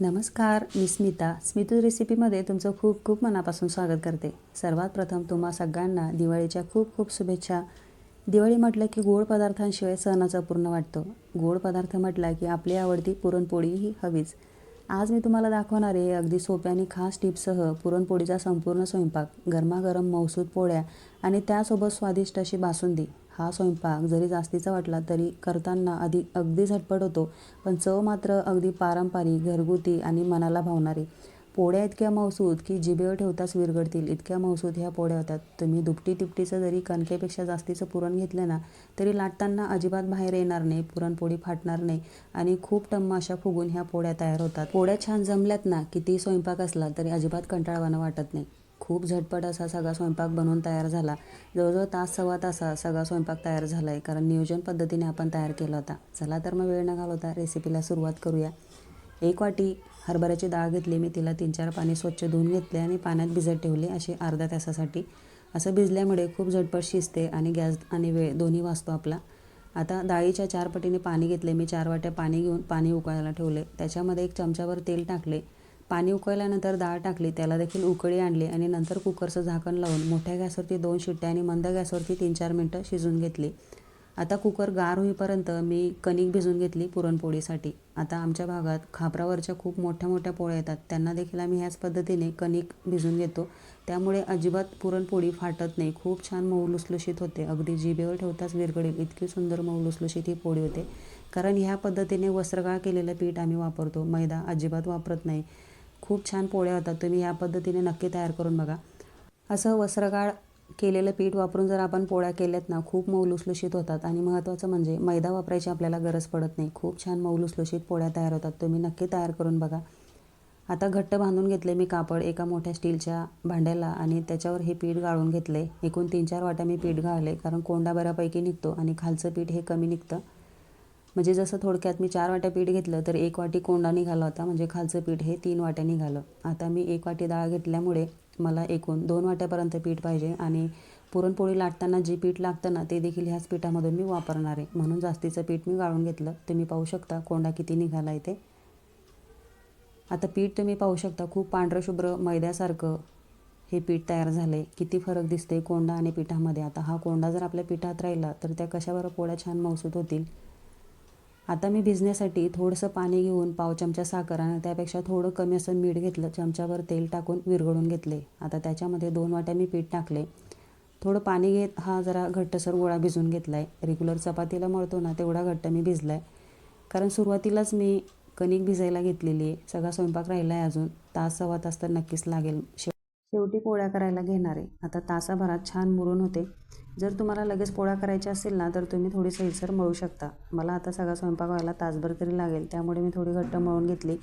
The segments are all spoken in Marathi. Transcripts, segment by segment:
नमस्कार मी स्मिता. स्मितू रेसिपीमध्ये तुमचं खूप खूप मनापासून स्वागत करते. सर्वात प्रथम तुम्हा सगळ्यांना दिवाळीच्या खूप खूप शुभेच्छा. दिवाळी म्हटलं की गोड पदार्थांशिवाय सणाचा पूर्ण वाटतो. गोड पदार्थ म्हटला की आपली आवडती पुरणपोळी ही हवीच. आज मी तुम्हाला दाखवणार आहे अगदी सोप्या आणि खास टिप्ससह पुरणपोळीचा संपूर्ण स्वयंपाक. गरमागरम मौसूद पोळ्या आणि त्यासोबत स्वादिष्ट अशी बासुंदी. हा स्वयंपाक जरी जास्तीचा वाटला तरी करताना आधी अगदी झटपट होतो पण चव मात्र अगदी पारंपरिक घरगुती आणि मनाला भावणारी. पोळ्या इतक्या मौसूद की जिभेवर ठेवताच विरगडतील इतक्या मौसूद ह्या पोळ्या होतात. तुम्ही दुपटी तिपटीचं जरी कणकेपेक्षा जास्तीचं पुरण घेतलं ना तरी लाटताना अजिबात बाहेर येणार नाही पुरणपोळी फाटणार नाही आणि खूप टम्म अशा फुगून ह्या पोळ्या तयार होतात. पोळ्या छान जमल्यात ना किती स्वयंपाक असला तरी अजिबात कंटाळवाणं वाटत नाही. खूप झटपट असा सगळा स्वयंपाक बनवून तयार झाला. जवळजवळ तास सव्वा तासा सगळा स्वयंपाक तयार झाला आहे कारण नियोजन पद्धतीने आपण तयार केला होता. चला तर मग वेळ न घालवता रेसिपीला सुरुवात करूया. एक वाटी हरभऱ्याची डाळ घेतली. मी तिला तीन चार पाणी स्वच्छ धुवून घेतले आणि पाण्यात भिजत ठेवले असे अर्ध्या तासासाठी. असं भिजल्यामुळे खूप झटपट शिजते आणि गॅस आणि वेळ दोन्ही वाचतो आपला. आता डाळीच्या चार पटीने पाणी घेतले. मी चार वाट्या पाणी घेऊन पाणी उकळायला ठेवले. त्याच्यामध्ये एक चमच्यावर तेल टाकले. पाणी उकळल्यानंतर डाळ टाकली त्याला देखील उकळी आणली आणि नंतर कुकरचं झाकण लावून मोठ्या गॅसवरती दोन शिट्ट्या आणि मंद गॅसवरती तीन चार मिनटं शिजून घेतली. आता कुकर गार होईपर्यंत मी कणिक भिजून घेतली पुरणपोळीसाठी. आता आमच्या भागात खापरावरच्या खूप मोठ्या मोठ्या पोळ्या येतात. त्यांना देखील आम्ही ह्याच पद्धतीने कणिक भिजून घेतो. त्यामुळे अजिबात पुरणपोळी फाटत नाही. खूप छान मऊ लुसलुशीत होते. अगदी जिभेवर ठेवताच विरगडेल इतकी सुंदर मऊ लुसलुशीत ही पोळी होते. कारण ह्या पद्धतीने वस्त्रगाळ केलेलं पीठ आम्ही वापरतो. मैदा अजिबात वापरत नाही. खूप छान पोळ्या होतात. तुम्ही या पद्धतीने नक्की तयार करून बघा. असं वस्त्रगाळ केलेलं पीठ वापरून जर आपण पोळ्या केल्यात ना खूप मौलुसलुशीत होतात. आणि महत्त्वाचं म्हणजे मैदा वापरायची आपल्याला गरज पडत नाही. खूप छान मौलुसलुशीत पोळ्या तयार होतात. तुम्ही नक्की तयार करून बघा. आता घट्ट बांधून घेतले मी कापड एका मोठ्या स्टीलच्या भांड्याला आणि त्याच्यावर हे पीठ गाळून घेतले. एकूण तीन चार वाट्या मी पीठ गाळले कारण कोंडा बऱ्यापैकी निघतो आणि खालचं पीठ हे कमी निघतं. म्हणजे जसं थोडक्यात मी चार वाट्या पीठ घेतलं तर एक वाटी कोंडा निघाला होता. म्हणजे खालचं पीठ हे तीन वाट्या निघालं. आता मी एक वाटी डाळ घेतल्यामुळे मला एकूण दोन वाट्यापर्यंत पीठ पाहिजे आणि पुरणपोळी लाटताना जे पीठ लागतं ना ते देखील ह्याच पिठामधून मी वापरणार आहे. म्हणून जास्तीचं पीठ मी गाळून घेतलं. तुम्ही पाहू शकता कोंडा किती निघाला आहे ते आता पीठ तुम्ही पाहू शकता खूप पांढरं शुभ्र मैद्यासारखं हे पीठ तयार झालं आहे किती फरक दिसते कोंडा आणि पिठामध्ये. आता हा कोंडा जर आपल्या पिठात राहिला तर त्या कशावर पोळ्या छान मौसूत होतील? आता मी भिजण्यासाठी थोडंसं पाणी घेऊन पाव चमचा साखर आणि त्यापेक्षा थोडं कमी असं मीठ घेतलं चमच्यावर तेल टाकून विरघळून घेतले. आता त्याच्यामध्ये दोन वाट्या मी पीठ टाकले. थोडं पाणी घेत हा जरा घट्टसर गोळा भिजून घेतला आहे रेग्युलर चपातीला मळतो ना तेवढा घट्ट मी भिजला आहे कारण सुरुवातीलाच मी कणिक भिजायला घेतलेली आहे. सगळा स्वयंपाक राहिला आहे अजून. तास सव्वा तास तर नक्कीच लागेल. शेव शेवटी पोळ्या करायला घेणार आहे. आता तासाभरात छान मुरून होते. जर तुम्हाला लगेच पोळ्या करायच्या असेल ना तर तुम्ही थोडी सैलसर मळू शकता. मला आता सगळा स्वयंपाक व्हायला तासभर तरी लागेल त्यामुळे मी थोडी घट्ट मळून घेतली.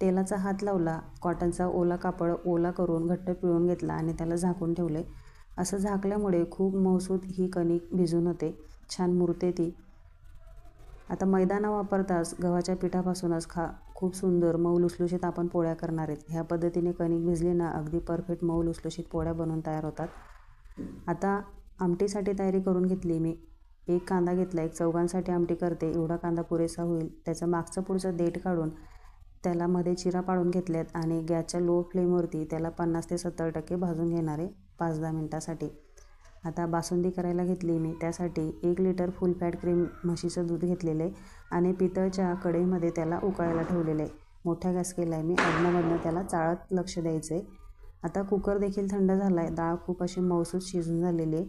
तेलाचा हात लावला कॉटनचा ओला कापड ओला करून घट्ट पिळून घेतला आणि त्याला झाकून ठेवले. असं झाकल्यामुळे खूप मौसूद ही कणिक भिजून होते. छान मुरते ती. आता मैदा न वापरताच गव्हाच्या पिठापासूनच खा. खूप सुंदर मऊ लुसलुशीत आपण पोळ्या करणार आहेत. ह्या पद्धतीने कणिक भिजली ना अगदी परफेक्ट मऊ लुसलुशीत पोळ्या बनवून तयार होतात. आता आमटीसाठी तयारी करून घेतली मी. एक कांदा घेतला एक चौघांसाठी आमटी करते एवढा कांदा पुरेसा होईल. त्याचं मागचं पुढचं देठ काढून त्याला मध्ये चिरा पाडून घेतल्यात आणि गॅसच्या लो फ्लेमवरती त्याला पन्नास ते सत्तर टक्के भाजून घेणार आहे पाच दहा मिनटासाठी. आता बासुंदी करायला घेतली मी. त्यासाठी एक लिटर फुल फॅट क्रीम म्हशीचं दूध घेतलेलं आहे आणि पितळच्या कढईमध्ये त्याला उकळायला ठेवलेलं. आहे मोठा गॅस केला आहे मी. अधनमधनं त्याला चाळत लक्ष द्यायचं आहे आता कुकर देखील थंड झाला आहे डाळ खूप अशी मौसूद शिजून झालेली आहे.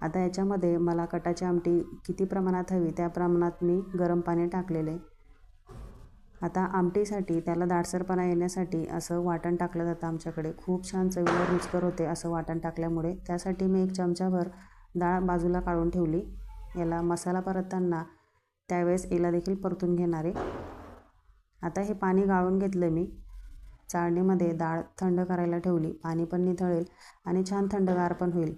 आता याच्यामध्ये मला कटाची आमटी किती प्रमाणात हवी त्या प्रमाणात मी गरम पाणी टाकलेले. आता आमटीसाठी त्याला दाटसरपणा येण्यासाठी असं वाटण टाकलं जातं आमच्याकडे. खूप छान चवीला रुचकर होते असं वाटण टाकल्यामुळे. त्यासाठी मी एक चमचाभर डाळ बाजूला काढून ठेवली. याला मसाला परतताना त्यावेळेस याला देखील परतून घेणारे. आता हे पाणी गाळून घेतलं मी. चाळणीमध्ये डाळ थंड करायला ठेवली. पाणी पण निथळेल आणि छान थंडगार पण होईल.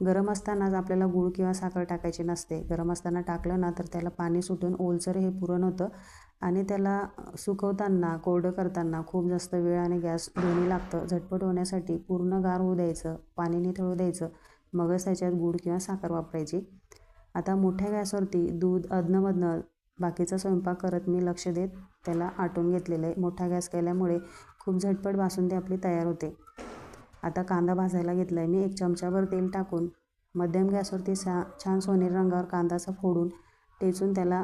गरम असतानाच आपल्याला गूळ किंवा साखर टाकायची नसते. गरम असताना टाकलं ना तर त्याला पाणी सुटून ओलसर हे पुरण होतं. आणि त्याला सुकवताना कोरडं करताना खूप जास्त वेळ आणि गॅस दोन्ही लागतं. झटपट होण्यासाठी पूर्ण गार होऊ द्यायचं पाणी निथळू द्यायचं मगच त्याच्यात गूळ किंवा साखर वापरायची. आता मोठ्या गॅसवरती दूध अधनमधनं बाकीचा स्वयंपाक करत मी लक्ष देत त्याला आटून घेतलेलं आहे. मोठा गॅस केल्यामुळे खूप झटपट बासुंदी आपली तयार होते. आता कांदा भाजायला घेतला आहे मी एक चमचाभर तेल टाकून मध्यम गॅसवरती सा छान सोनेरी रंगावर कांदाचा फोडून टेचून त्याला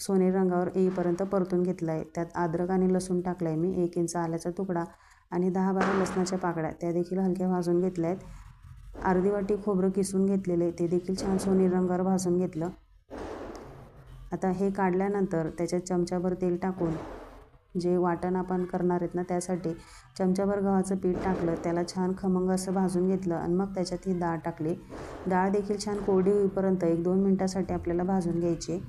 सोनेरी रंगावर येईपर्यंत परतून घेतला आहे त्यात अद्रक आणि लसूण टाकलं आहे मी एक इंच आल्याचा तुकडा आणि दहा बारा लसणाच्या पाकड्या त्या देखील हलक्या भाजून घेतल्या आहेत अर्धी वाटी खोबरं किसून घेतलेले ते देखील छान सोनेरी रंगावर भाजून घेतलं. आता हे काढल्यानंतर त्याच्यात चमचाभर तेल टाकून जे वाटण आपण करणार आहेत ना त्यासाठी चमचाभर गव्हाचं पीठ टाकलं त्याला छान खमंग असं भाजून घेतलं आणि मग त्याच्यात ही डाळ टाकली. डाळ देखील छान कोरडी होईपर्यंत एक दोन मिनटासाठी आपल्याला भाजून घ्यायची.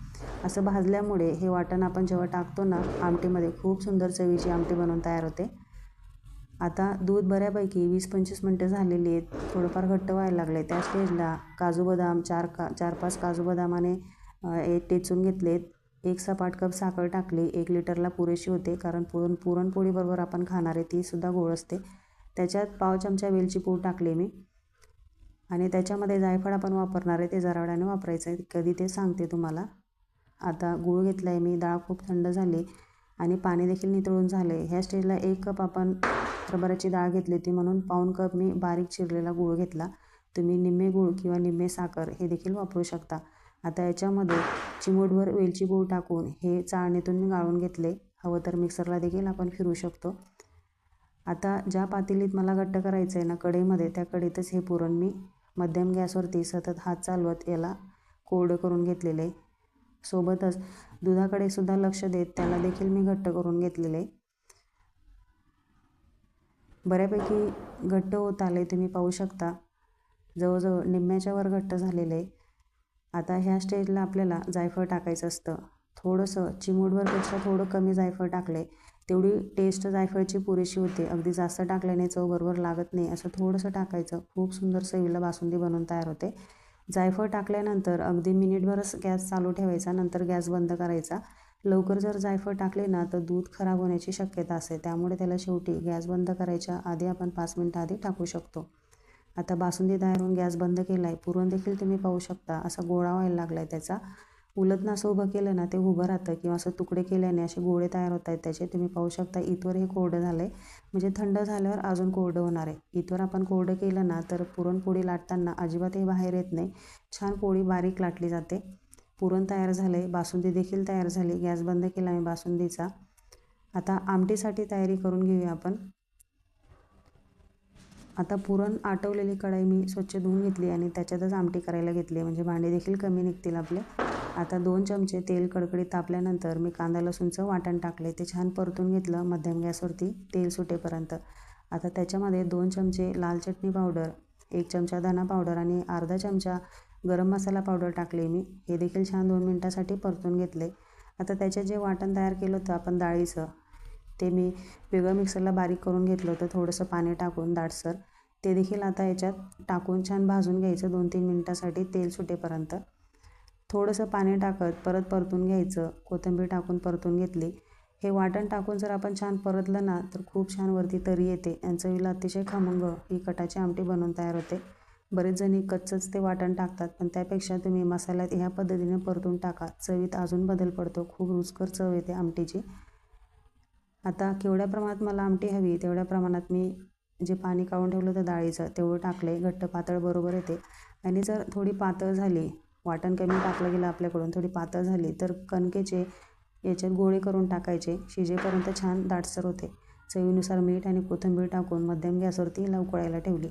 असं भाजल्यामुळे हे वाटण आपण जेव्हा टाकतो ना आमटीमध्ये खूप सुंदर चवीची आमटी बनवून तयार होते. आता दूध बऱ्यापैकी वीस पंचवीस मिनटं झालेली आहेत. थोडंफार घट्ट व्हायला लागले त्या स्टेजला काजू बदाम चार का चार पाच काजू बदामाने एक टेचून घेतलेत. एक सपाट कप साखर टाकली. एक लिटरला पुरेशी होते कारण पुरण पुरणपोळीबरोबर आपण खाणारे तीसुद्धा गोड असते. त्याच्यात पाव चमचा वेलची पूड टाकली मी. आणि त्याच्यामध्ये जायफळ आपण वापरणार आहे ते जरावड्याने वापरायचं. आहे कधी ते सांगते तुम्हाला. आता गूळ घेतला आहे मी डाळ खूप थंड झाली आणि पाणी देखील नितळून झाले. ह्या स्टेजला एक कप आपण हरभऱ्याची डाळ घेतली होती म्हणून पाऊन कप मी बारीक चिरलेला गूळ घेतला. तुम्ही निम्मे गूळ किंवा निम्मे साखर हे देखील वापरू शकता. आता याच्यामध्ये चिमूटभर वेलची गूळ टाकून हे चाळणीतून मी गाळून घेतले. हवं तर मिक्सरला देखील आपण फिरू शकतो. आता ज्या पातेलीत मला घट्ट करायचं आहे ना कढईमध्ये त्या कढईतच हे पुरण मी मध्यम गॅसवरती सतत हात चालवत याला कोरडं करून घेतलेले. सोबतच दुधाकडे सुद्धा लक्ष देत त्याला देखील मी घट्ट करून घेतलेले. बऱ्यापैकी घट्ट होत आले तुम्ही पाहू शकता. जवळजवळ निम्म्याच्या वर घट्ट झालेलं. आहे आता ह्या स्टेजला आपल्याला जायफळ टाकायचं असतं. थोडंसं चिमूटभरपेक्षा थोडं कमी जायफळ टाकले तेवढी टेस्ट जायफळची पुरेशी होते. अगदी जास्त टाकल्याने चव बरोबर लागत नाही असं थोडंसं टाकायचं. खूप सुंदर चवीला बासुंदी बनवून तयार होते. जायफळ टाकल्यानंतर अगदी मिनिटभरच गॅस चालू ठेवायचा नंतर गॅस बंद करायचा. लवकर जर जायफळ टाकले ना तर दूध खराब होण्याची शक्यता असते. त्यामुळे त्याला शेवटी गॅस बंद करायच्या आधी आपण पाच मिनटं आधी टाकू शकतो. आता बासुंदी तयार होऊन गॅस बंद केला आहे पुरण देखील तुम्ही पाहू शकता. असा गोळा व्हायला लागला आहे त्याचा. उलटनं असं उभं केलं ना ते उभं राहतं. किंवा असं तुकडे केल्याने असे गोळे तयार होत आहेत त्याचे तुम्ही पाहू शकता. इथवर हे कोरडं झालं आहे म्हणजे थंड झाल्यावर अजून कोरडं होणार आहे. इथवर आपण कोरडं केलं ना तर पुरणपोळी लाटताना अजिबातही बाहेर येत नाही. छान पोळी बारीक लाटली जाते. पुरण तयार झालं आहे बासुंदी देखील तयार झाली. गॅस बंद केला मी बासुंदीचा. आता आमटीसाठी तयारी करून घेऊया आपण. आता पुरण आटवलेली कढाई मी स्वच्छ धुवून घेतली आणि त्याच्यातच आमटी करायला घेतली म्हणजे भांडे देखील कमी निघतील आपले. आता दोन चमचे तेल कडकडीत तापल्यानंतर मी कांदा लसूणचं वाटण टाकले. ते छान परतून घेतलं मध्यम गॅसवरती तेल सुटेपर्यंत. आता त्याच्यामध्ये दोन चमचे लाल चटणी पावडर एक चमचा धना पावडर आणि अर्धा चमचा गरम मसाला पावडर टाकले मी. हे देखील छान दोन मिनटासाठी परतून घेतले. आता त्याचे जे वाटण तयार केलं होतं आपण डाळीचं ते मी वेगळं मिक्सरला बारीक करून घेतलं होतं थोडंसं पाणी टाकून दाटसर. ते देखील आता याच्यात टाकून छान भाजून घ्यायचं दोन तीन मिनटासाठी तेल सुटेपर्यंत. थोडंसं पाणी टाकत परत परतून घ्यायचं कोथिंबीर टाकून परतून घेतली. हे वाटण टाकून जर आपण छान परतलं ना तर खूप छान वरती तरी येते. आणि चवीला अतिशय खमंग ही कटाची आमटी बनवून तयार होते. बरेच जणी कच्चंच ते वाटण टाकतात पण त्यापेक्षा तुम्ही मसाल्यात ह्या पद्धतीने परतून टाका. चवीत अजून बदल पडतो खूप रुचकर चव येते आमटीची. आता केवढ्या प्रमाणात मला आमटी हवी तेवढ्या प्रमाणात मी जे पाणी काढून ठेवलं होतं डाळीचं तेवढं टाकले घट्ट पातळ बरोबर येते. आणि जर थोडी पातळ झाली वाटण कमी टाकलं गेलं आपल्याकडून थोडी पातळ झाली तर कणकेचे याच्यात गोळे करून टाकायचे. शिजेपर्यंत छान दाटसर होते. चवीनुसार मीठ आणि कोथिंबीर टाकून मध्यम गॅसवरती हिला उकळायला ठेवली.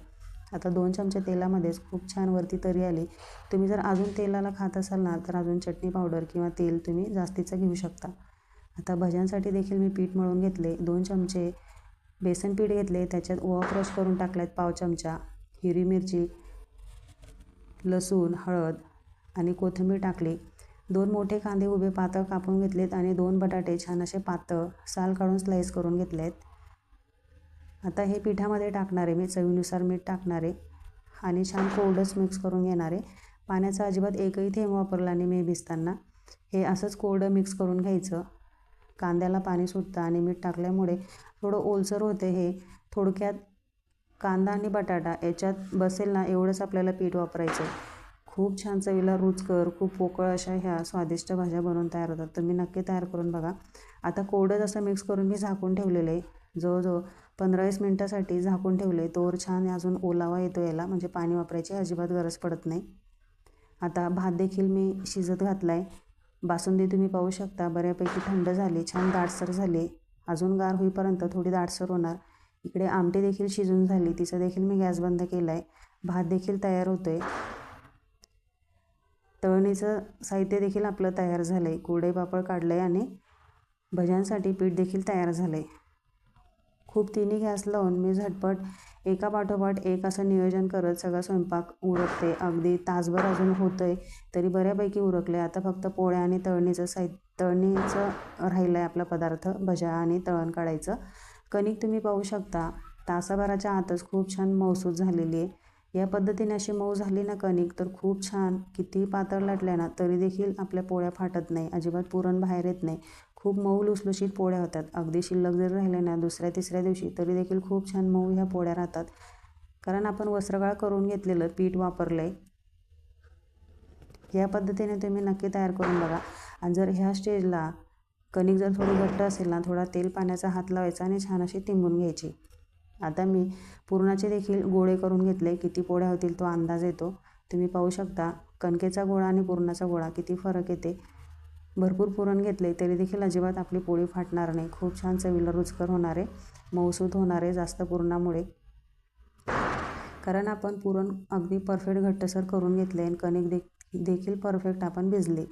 आता दोन चमचे तेलामध्येच खूप छान वरती तरी आली. तुम्ही जर अजून तेलाला खात असाल ना तर अजून चटणी पावडर किंवा तेल तुम्ही जास्तीचं घेऊ शकता. आता भज्यांसाठी देखील मी पीठ मळून घेतले. दोन चमचे बेसन पीठ घेतले. त्याच्यात ओवा क्रश करून टाकल्यात पाव चमचा हिरवी मिरची लसूण हळद आणि कोथिंबीर टाकली. दोन मोठे कांदे उभे पातळ कापून घेतलेत आणि दोन बटाटे छान असे पातळ साल काढून स्लाईस करून घेतलेत. आता हे पिठामध्ये टाकणारे मी चवीनुसार मीठ टाकणारे आणि छान कोरडंच मिक्स करून घेणारे. पाण्याचा अजिबात एकही थेंब वापरला नाही मी भिजताना. हे असंच कोरडं मिक्स करून घ्यायचं. कांद्याला पाणी सुटतं आणि मीठ टाकल्यामुळे थोडं ओलसर होते हे. थोडक्यात कांदा आणि बटाटा याच्यात बसेल ना एवढंच आपल्याला पीठ वापरायचं खूप छान चवीला रुचकर खूप पोकळ अशा ह्या स्वादिष्ट भाज्या बनवून तयार होतात. तुम्ही नक्की तयार करून बघा. आता कोरडं असं मिक्स करून मी झाकून ठेवलेलं आहे. जवळजवळ पंधरा वीस मिनटासाठी झाकून ठेवले तोवर छान अजून ओलावा येतो याला. म्हणजे पाणी वापरायची अजिबात गरज पडत नाही. आता भात देखील मी शिजत घातला आहे बासुंदी तुम्ही पाहू शकता. बऱ्यापैकी थंड झाली छान दाटसर झाली. अजून गार होईपर्यंत थोडी दाटसर होणार. इकडे आमटे देखील शिजून झाली. तिचा देखील मी गॅस बंद केला आहे भात देखील तयार होतो आहे तळणीचं साहित्य देखील आपलं तयार झालं आहे कुरडई पापड काढलं आहे आणि भज्यांसाठी पीठ देखील तयार झालं आहे खूप तिन्ही गॅस लावून मी झटपट एका पाठोपाठ एक असं नियोजन करत सगळा स्वयंपाक उरकते. अगदी तासभर अजून होतं आहे तरी बऱ्यापैकी उरकले. आता फक्त पोळ्या आणि तळणीचं साहि तळणीचं राहिलं आहे आपला पदार्थ भज्या आणि तळण काढायचं. कणिक तुम्ही पाहू शकता तासाभराच्या आतच खूप छान मौसूद झालेली आहे. या पद्धतीने अशी मऊ झाली ना कणिक तर खूप छान. किती पातळ लाटल्या ना तरी देखील आपल्या पोळ्या फाटत नाही अजिबात पुरण बाहेर येत नाही. खूप मऊ लुसलुशीत पोळ्या होतात. अगदी शिल्लक जरी राहिले ना दुसऱ्या तिसऱ्या दिवशी तरी देखील खूप छान मऊ ह्या पोळ्या राहतात. कारण आपण वस्त्रगाळ करून घेतलेलं पीठ वापरलं आहे या पद्धतीने तुम्ही नक्की तयार करून बघा. आणि जर ह्या स्टेजला कणिक जर थोडी घट्ट असेल ना थोडा तेल पाण्याचा हात लावायचा आणि छान अशी तिंबून घ्यायची. आता मी पुरणाचे देखील गोळे करून घेतले. किती पोळ्या होतील तो अंदाज येतो. तुम्ही पाहू शकता कणकेचा गोळा आणि पुरणाचा गोळा किती फरक येते. भरपूर पुरण घेतले तरी देखील अजिबात आपली पोळी फाटणार नाही. खूप छान चवीला रुचकर होणारे मऊसूत होणारे जास्त पुरणामुळे. कारण आपण पुरण अगदी परफेक्ट घट्टसर करून घेतले आणि कणिक दे देखील परफेक्ट आपण भिजले.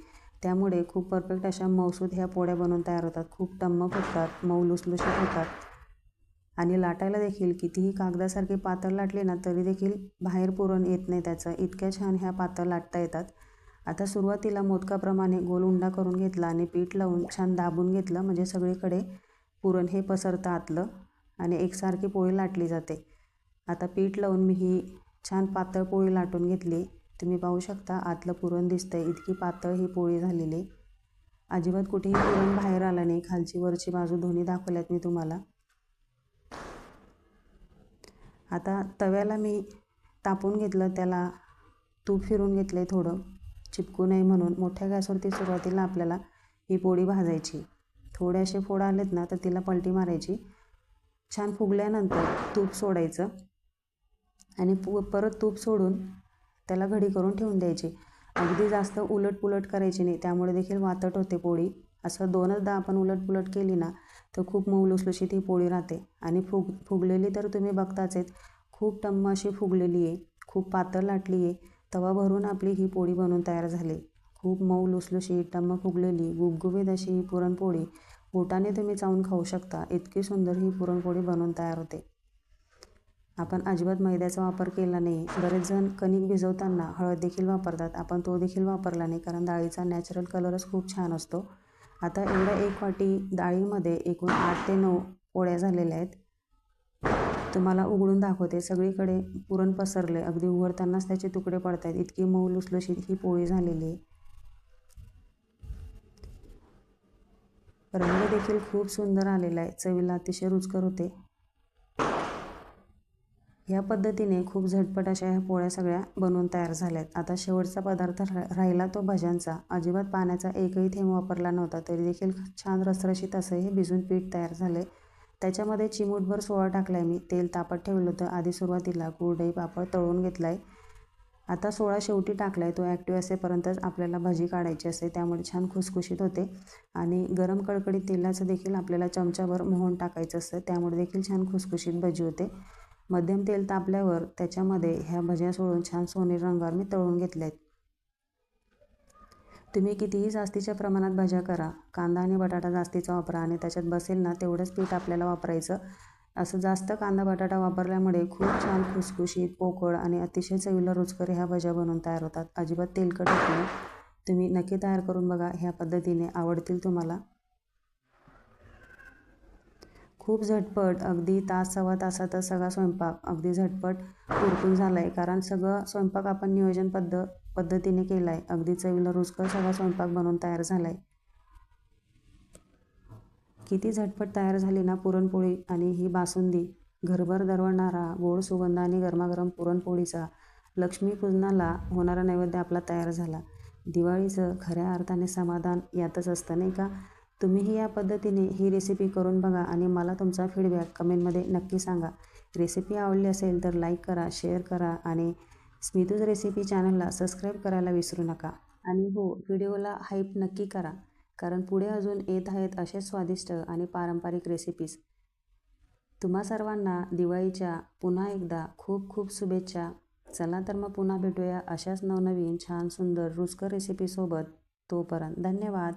त्यामुळे खूप परफेक्ट अशा मौसूद ह्या पोळ्या बनवून तयार होतात. खूप टम्म फुटतात मऊ लुसलुशीत होतात. आणि लाटायला देखील कितीही कागदासारखी पातळ लाटली ना तरी देखील बाहेर पुरण येत नाही त्याचं. इतक्या छान ह्या पातळ लाटता येतात. आता सुरुवातीला मोदकाप्रमाणे गोल उंडा करून घेतला आणि पीठ लावून छान दाबून घेतलं. म्हणजे सगळीकडे पुरण हे पसरतं आतलं आणि एकसारखी पोळी लाटली जाते. आता पीठ लावून मी ही छान पातळ पोळी लाटून घेतली. तुम्ही पाहू शकता आतलं पुरण दिसतंय. इतकी पातळ ही पोळी झालेली. अजिबात कुठेही पुरण बाहेर आलं नाही. खालची वरची बाजू दोन्ही दाखवल्यात मी तुम्हाला. आता तव्याला मी तापून घेतलं. त्याला तूप फिरून घेतलं आहे थोडं. चिपकू नये म्हणून मोठ्या गॅसवरती सुरुवातीला आपल्याला ही पोळी भाजायची. थोडेसे फोड आलेत ना तर तिला पलटी मारायची. छान फुगल्यानंतर तूप सोडायचं आणि पु परत तूप सोडून त्याला घडी करून ठेवून द्यायची. अगदी जास्त उलट पुलट करायची नाही त्यामुळे देखील वातट होते पोळी. असं दोनचदा आपण उलट पुलट केली ना तर खूप मऊ लुसलुशीत ही पोळी राहते. आणि फुग फुगलेली तर तुम्ही बघताच आहेत खूप टम्म अशी फुगलेली आहे खूप पातळ लाटली आहे तवा भरून आपली ही पोळी बनवून तयार झाली. खूप मऊ लुसलुशी टमक उगलेली गुबगुबीत अशी ही पुरणपोळी. बोटाने तुम्ही चावून खाऊ शकता. इतकी सुंदर ही पुरणपोळी बनवून तयार होते. आपण अजिबात मैद्याचा वापर केला नाही. बरेच जण कणिक भिजवताना हळद देखील वापरतात. आपण तो देखील वापरला नाही कारण डाळीचा नॅचरल कलरच खूप छान असतो. आता एवढ्या एक वाटी डाळीमध्ये एकूण आठ ते नऊ पोळ्या झालेल्या आहेत. तुम्हाला उघडून दाखवते. सगळीकडे पुरण पसरले अगदी उघडतानाच त्याचे तुकडे पडत आहेत इतकी मऊ लुसलुशीत ही पोळी झालेली आहे. रंग देखील खूप सुंदर आलेला आहे. चवीला अतिशय रुचकर होते. या पद्धतीने खूप झटपट अशा ह्या पोळ्या सगळ्या बनवून तयार झाल्यात. आता शेवटचा पदार्थ रा राहिला तो भज्यांचा. अजिबात पाण्याचा एकही थेंब वापरला नव्हता. तरी देखील छान रसरशीत असं हे भिजून पीठ तयार झाले त्याच्यामध्ये चिमूटभर सोळा टाकला आहे मी. तेल तापत ठेवलं होतं. आधी सुरुवातीला कुरडई पापड तळून घेतला आहे आता सोळा शेवटी टाकला आहे तो ॲक्टिव्ह असेपर्यंतच आपल्याला भाजी काढायची असते. त्यामुळे छान खुसखुशीत होते. आणि गरम कडकडीत तेलाचं देखील आपल्याला चमच्याभर मोहन टाकायचं असतं. त्यामुळे देखील छान खुसखुशीत भजी होते. मध्यम तेल तापल्यावर त्याच्यामध्ये ह्या भज्या सोडून छान सोनेरी रंगावर मी तळून घेतल्या आहेत तुम्ही कितीही जास्तीच्या प्रमाणात भाज्या करा. कांदा आणि बटाटा जास्तीचा वापरा आणि त्याच्यात बसेल ना तेवढंच पीठ आपल्याला वापरायचं. असं जास्त कांदा बटाटा वापरल्यामुळे खूप छान खुसखुशीत पोकळ आणि अतिशय चवीला रुचकर ह्या भाज्या बनवून तयार होतात. अजिबात तेलकट होत नाही. तुम्ही नक्की तयार करून बघा ह्या पद्धतीने आवडतील तुम्हाला. खूप झटपट अगदी तास सव्वा तासातच सगळा स्वयंपाक अगदी झटपट उरकून झाला आहे कारण सगळं स्वयंपाक आपण नियोजनबद्ध पद्धतीने केला आहे अगदी चवीला रुचकर सगळा स्वयंपाक बनवून तयार झाला आहे किती झटपट तयार झाली ना पुरणपोळी आणि ही बासुंदी. घरभर दरवळणारा गोड सुगंध आणि गरमागरम पुरणपोळीचा लक्ष्मीपूजनाला होणारा नैवेद्य आपला तयार झाला. दिवाळीचं खऱ्या अर्थाने समाधान यातच असतं नाही का? तुम्हीही या पद्धतीने ही रेसिपी करून बघा आणि मला तुमचा फीडबॅक कमेंटमध्ये नक्की सांगा. रेसिपी आवडली असेल तर लाईक करा शेअर करा आणि स्मितूज रेसिपी चॅनलला सबस्क्राईब करायला विसरू नका. आणि हो व्हिडिओला हाईप नक्की करा कारण पुढे अजून येत आहेत असे स्वादिष्ट आणि पारंपरिक रेसिपीज तुम्हा सर्वांना दिवाळीच्या पुन्हा एकदा खूप खूप शुभेच्छा. चला तर मग पुन्हा भेटूया अशाच नवनवीन छान सुंदर रुचकर रेसिपीसोबत तोपर्यंत धन्यवाद.